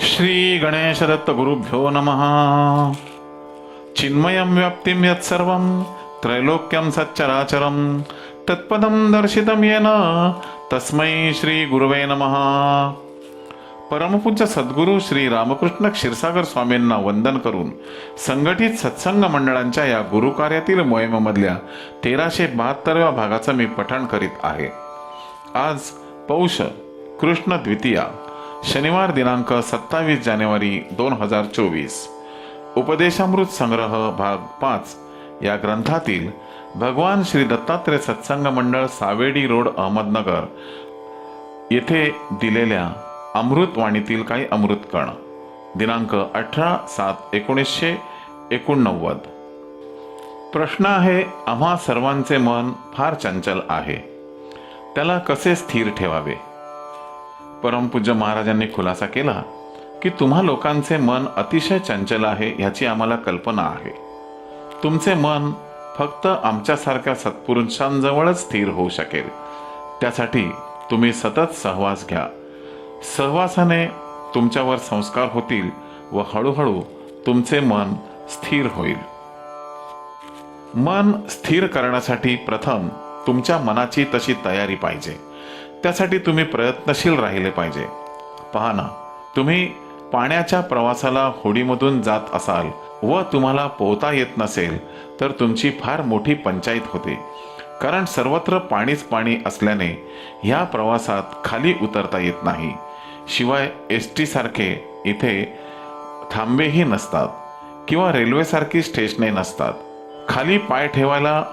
श्री गणेशदत्त गुरुभ्यो नमः। चिन्मयं व्याप्तिं यत्सर्वं त्रैलोक्यं सच्चराचरं तत्पदं दर्शितं येन तस्मै श्री गुरुवे नमः। परमपूज्य सद्गुरू श्री रामकृष्ण क्षीरसागर स्वामींना वंदन करून संघटित सत्संग मंडळांच्या या गुरुकार्यातील मोहिमेमधल्या तेराशे बहात्तरव्या भागाचं मी पठण करीत आहे. आज पौष कृष्ण द्वितीया. शनिवार दिनांक सत्तावीस जानेवारी दोन हजार चोवीस. उपदेशामृत संग्रह भाग पाच. या ग्रंथातील भगवान श्री दत्तात्रय सत्संग मंडळ सावेडी रोड अहमदनगर. येथे दिलेल्या अमृतवाणीतील काही अमृतकण दिनांक अठरा सात एकोणीसशे एकोणनव्वद. प्रश्न आहे आम्हा सर्वांचे मन फार चंचल आहे. त्याला कसे स्थिर ठेवावे? परमपूज्य महाराजांनी खुलासा केला की तुम्हा लोकांचे मन अतिशय चंचल आहे ह्याची आम्हाला कल्पना आहे. तुमचे मन फक्त आमच्यासारख्या सत्पुरुषांजवळच स्थिर होऊ शकेल. त्यासाठी तुम्ही सतत सहवास घ्या. सहवासाने तुमच्यावर संस्कार होतील व हळूहळू तुमचे मन स्थिर होईल. मन स्थिर करण्यासाठी प्रथम तुमच्या मनाची तशी तयारी पाहिजे. त्यासाठी तुम्ही प्रयत्नशील राहिले पाहिजे. पहा ना तुम्ही पाण्याच्या प्रवासाला होडीमधून जात असाल व तुम्हाला पोहता येत नसेल तर तुमची फार मोठी पंचायत होते. कारण सर्वत्र पाणीच पाणी असल्याने ह्या प्रवासात खाली उतरता येत नाही. शिवाय एस टीसारखे इथे थांबेही नसतात किंवा रेल्वेसारखी स्टेशने नसतात. खाली पाय ठेवायला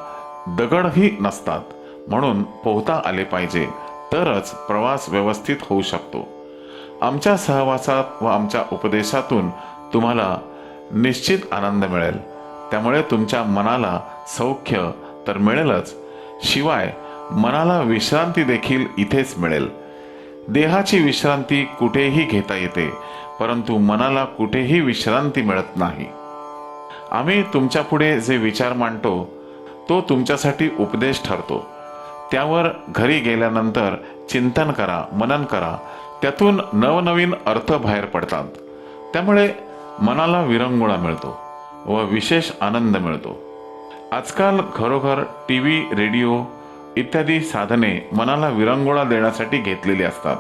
दगडही नसतात. म्हणून पोहता आले पाहिजे. तरच प्रवास व्यवस्थित होऊ शकतो. आमच्या सहवासात व आमच्या उपदेशातून तुम्हाला निश्चित आनंद मिळेल. त्यामुळे तुमच्या मनाला सौख्य तर मिळेलच. शिवाय मनाला विश्रांती देखील इथेच मिळेल. देहाची विश्रांती कुठेही घेता येते परंतु मनाला कुठेही विश्रांती मिळत नाही. आम्ही तुमच्यापुढे जे विचार मांडतो तो तुमच्यासाठी उपदेश ठरतो. त्यावर घरी गेल्यानंतर चिंतन करा मनन करा. त्यातून नवनवीन अर्थ बाहेर पडतात. त्यामुळे मनाला विरंगुळा मिळतो व विशेष आनंद मिळतो. आजकाल घरोघर टी व्ही रेडिओ इत्यादी साधने मनाला विरंगुळा देण्यासाठी घेतलेली असतात.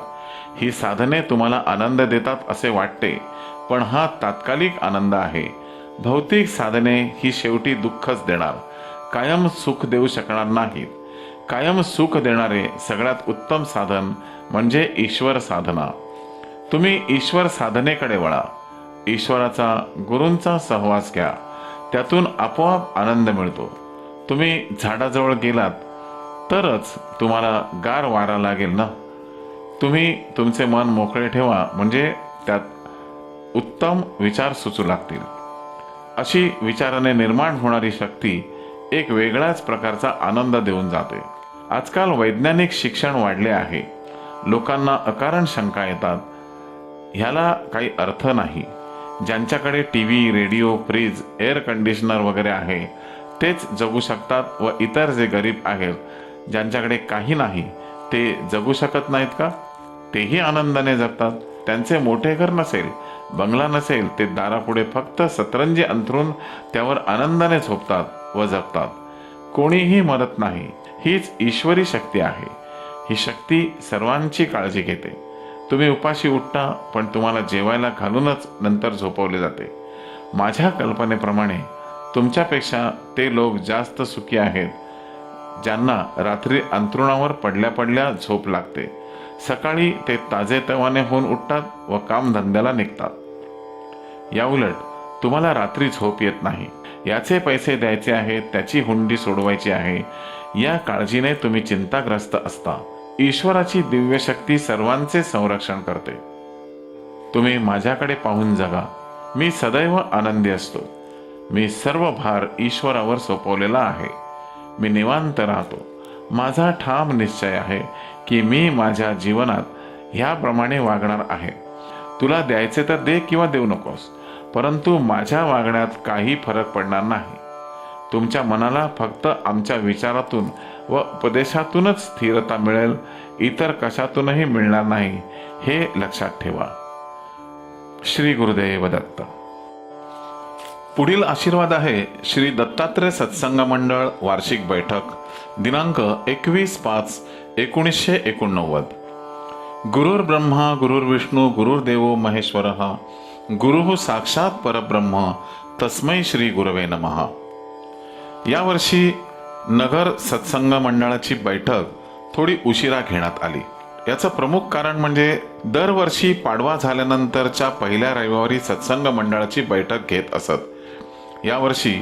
ही साधने तुम्हाला आनंद देतात असे वाटते पण हा तात्कालिक आनंद आहे. भौतिक साधने ही शेवटी दुःखच देणार. कायम सुख देऊ शकणार नाहीत. कायम सुख देणारे सगळ्यात उत्तम साधन म्हणजे ईश्वर साधना. तुम्ही ईश्वर साधनेकडे वळा. ईश्वराचा गुरूंचा सहवास घ्या. त्यातून आपोआप आनंद मिळतो. तुम्ही झाडाजवळ गेलात तरच तुम्हाला गार वारा लागेल ना? तुम्ही तुमचे मन मोकळे ठेवा म्हणजे त्यात उत्तम विचार सुचू लागतील. अशी विचाराने निर्माण होणारी शक्ती एक वेगळ्याच प्रकारचा आनंद देऊन जाते. आजकाल वैज्ञानिक शिक्षण वाढले आहे. लोकांना अकारण शंका येतात. ह्याला काही अर्थ नाही. ज्यांच्याकडे T V radio fridge air conditioner वगैरे आहे तेच जगू शकतात व इतर जे गरीब आहेत ज्यांच्याकडे काही नाही ते जगू शकत नाहीत का? तेही आनंदाने जगतात. त्यांचे मोठे घर नसेल बंगला नसेल ते दारापुढे फक्त सतरंजी अंथरून त्यावर आनंदाने झोपतात व जगतात. कोणीही मरत नाही हीच ईश्वरी शक्ती आहे. ही शक्ती सर्वांची काळजी घेते. तुम्ही उपाशी उठता पण तुम्हाला जेवायला घालूनच नंतर झोपवले जाते. माझ्या कल्पनेप्रमाणे तुमच्यापेक्षा ते लोक जास्त सुखी आहेत ज्यांना रात्री अंथरुणावर पडल्या पडल्या झोप लागते. सकाळी ते ताजेतवाने होऊन उठतात व कामधंद्याला निघतात. याउलट तुम्हाला रात्री झोप येत नाही. याचे पैसे द्यायचे आहेत त्याची हुंडी सोडवायची आहे. या काळजीने तुम्ही चिंताग्रस्त असता. ईश्वराची दिव्य शक्ती सर्वांचे संरक्षण करते. तुम्ही माझ्याकडे पाहून जगा. मी सदैव आनंदी असतो. मी सर्व भार ईश्वरावर सोपवलेला आहे. मी निवांत राहतो. माझा ठाम निश्चय आहे की मी माझ्या जीवनात ह्याप्रमाणे वागणार आहे. तुला द्यायचे तर दे किंवा देऊ नकोस. परंतु माझ्या वागण्यात काही फरक पडणार नाही. तुमच्या मनाला फक्त आमच्या विचारातून व उपदेशातूनच स्थिरता मिळेल इतर कशातूनही मिळणार नाही हे लक्षात ठेवा. श्री गुरुदेव दत्त. पुढील आशीर्वाद आहे श्री दत्तात्रय सत्संग मंडळ वार्षिक बैठक दिनांक एकवीस पाच एकोणीसशे एकोणनव्वद. गुरुर्ब्रह्मा गुरुर्विष्णू गुरुर्देवो महेश्वर गुरु साक्षात परब्रह्म तस्मै श्री गुरवे नमः. यावर्षी नगर सत्संग मंडळाची बैठक थोडी उशिरा घेण्यात आली. याचं प्रमुख कारण म्हणजे दरवर्षी पाडवा झाल्यानंतरच्या पहिल्या रविवारी सत्संग मंडळाची बैठक घेत असत. यावर्षी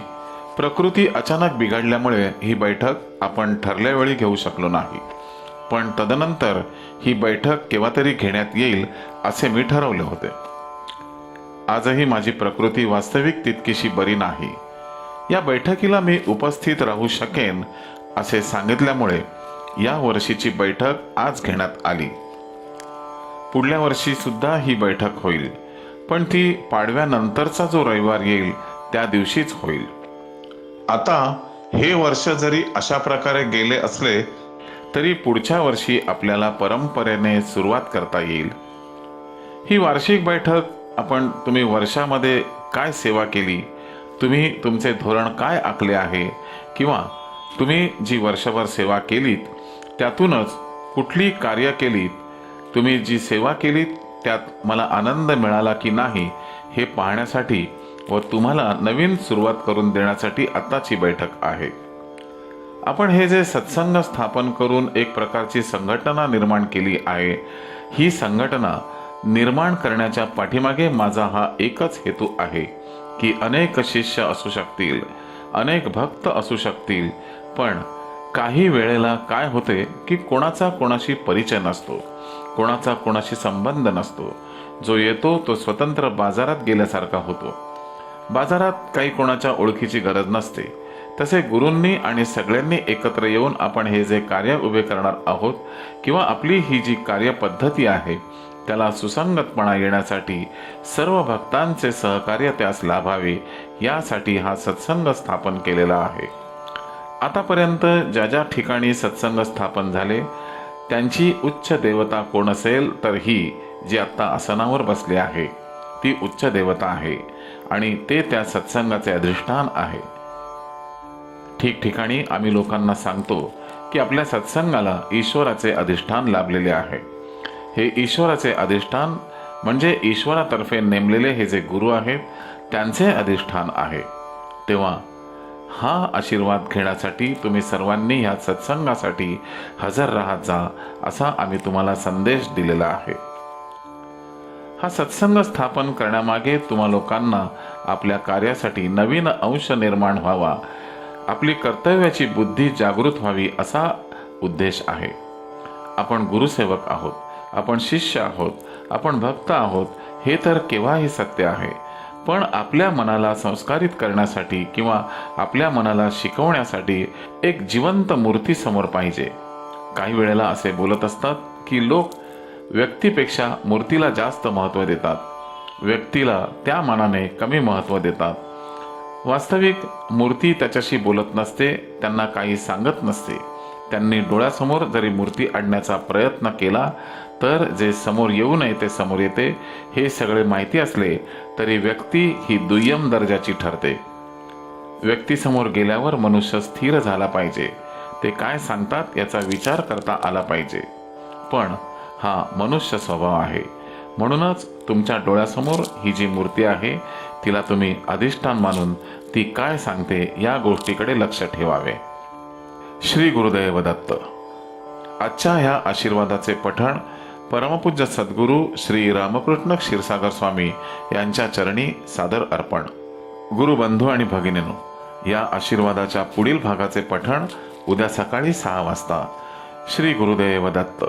प्रकृती अचानक बिघडल्यामुळे ही बैठक आपण ठरल्या वेळी घेऊ शकलो नाही. पण तदनंतर ही बैठक केव्हा तरी घेण्यात येईल असे मी ठरवले होते. आजही माझी प्रकृती वास्तविक तितकीशी बरी नाही. या बैठकीला मी उपस्थित राहू शकेन असे सांगितल्यामुळे या वर्षीची बैठक आज घेण्यात आली. पुढल्या वर्षी सुद्धा ही बैठक होईल पण ती पाडव्यानंतरचा जो रविवार येईल त्या दिवशीच होईल. आता हे वर्ष जरी अशा प्रकारे गेले असले तरी पुढच्या वर्षी आपल्याला परंपरेने सुरुवात करता येईल. ही वार्षिक बैठक आपण तुम्ही वर्षामध्ये काय सेवा केली? तुम्ही तुमचे धोरण काय आखले आहे? किंवा तुम्ही जी वर्षभर सेवा केलीत त्यातूनच कुठली कार्य केलीत? तुम्ही जी सेवा केलीत त्यात मला आनंद मिळाला की नाही हे पाहण्यासाठी व तुम्हाला नवीन सुरुवात करून देण्यासाठी आत्ताची बैठक आहे. आपण हे जे सत्संग स्थापन करून एक प्रकारची संघटना निर्माण केली आहे ही संघटना निर्माण करण्याच्या पाठीमागे माझा हा एकच हेतू आहे की अनेक शिष्य असू शकतील अनेक भक्त असू शकतील पण काही वेळेला काय होते की कोणाचा कोणाशी परिचय नसतो कोणाचा कोणाशी संबंध नसतो. जो येतो तो स्वतंत्र बाजारात गेल्यासारखा होतो. बाजारात काही कोणाच्या ओळखीची गरज नसते. तसे गुरूंनी आणि सगळ्यांनी एकत्र येऊन आपण हे जे कार्य उभे करणार आहोत किंवा आपली ही जी कार्यपद्धती आहे त्याला सुसंगतपणा येण्यासाठी सर्व भक्तांचे सहकार्य त्यास लाभावे यासाठी हा सत्संग स्थापन केलेला आहे. आतापर्यंत ज्या ज्या ठिकाणी सत्संग स्थापन झाले त्यांची उच्च देवता कोण असेल तर ही जी आत्ता आसनावर बसली आहे ती उच्च देवता आहे आणि ते त्या सत्संगाचे अधिष्ठान आहे. ठिकठिकाणी आम्ही लोकांना सांगतो की आपल्या सत्संगाला ईश्वराचे अधिष्ठान लाभलेले आहे. हे ईश्वराचे अधिष्ठान म्हणजे ईश्वरातर्फे नेमलेले हे जे गुरु आहेत त्यांचे अधिष्ठान आहे. तेव्हा हा आशीर्वाद घेण्यासाठी तुम्ही सर्वांनी ह्या सत्संगासाठी हजर राहत जा असा आम्ही तुम्हाला संदेश दिलेला आहे. हा सत्संग स्थापन करण्यामागे तुम्हा लोकांना आपल्या कार्यासाठी नवीन अंश निर्माण व्हावा आपली कर्तव्याची बुद्धी जागृत व्हावी असा उद्देश आहे. आपण गुरुसेवक आहोत. आपण शिष्य आहोत आपण भक्त आहोत हे तर केव्हाही सत्य आहे. पण आपल्या मनाला संस्कारित करण्यासाठी किंवा आपल्या मनाला शिकवण्यासाठी एक जिवंत मूर्ती समोर पाहिजे. काही वेळेला असे बोलत असतात की लोक व्यक्तीपेक्षा मूर्तीला जास्त महत्त्व देतात. व्यक्तीला त्या मानाने कमी महत्त्व देतात. वास्तविक मूर्ती त्याच्याशी बोलत नसते त्यांना काही सांगत नसते. त्यांनी डोळ्यासमोर जरी मूर्ती आणण्याचा प्रयत्न केला तर जे समोर येऊ नये ते समोर येते हे सगळे माहिती असले तरी व्यक्ती ही दुय्यम दर्जाची ठरते. व्यक्तीसमोर गेल्यावर मनुष्य स्थिर झाला पाहिजे. ते काय सांगतात याचा विचार करता आला पाहिजे. पण हा मनुष्य स्वभाव आहे. म्हणूनच तुमच्या डोळ्यासमोर ही जी मूर्ती आहे तिला तुम्ही अधिष्ठान मानून ती काय सांगते या गोष्टीकडे लक्ष ठेवावे. श्री गुरुदेव दत्त. आजच्या ह्या आशीर्वादाचे पठण परमपूज्य सद्गुरू श्री रामकृष्ण क्षीरसागर स्वामी यांच्या चरणी सादर अर्पण. गुरुबंधू आणि भगिनीनो या आशीर्वादाच्या पुढील भागाचे पठण उद्या सकाळी सहा वाजता. श्री गुरुदैव दत्त.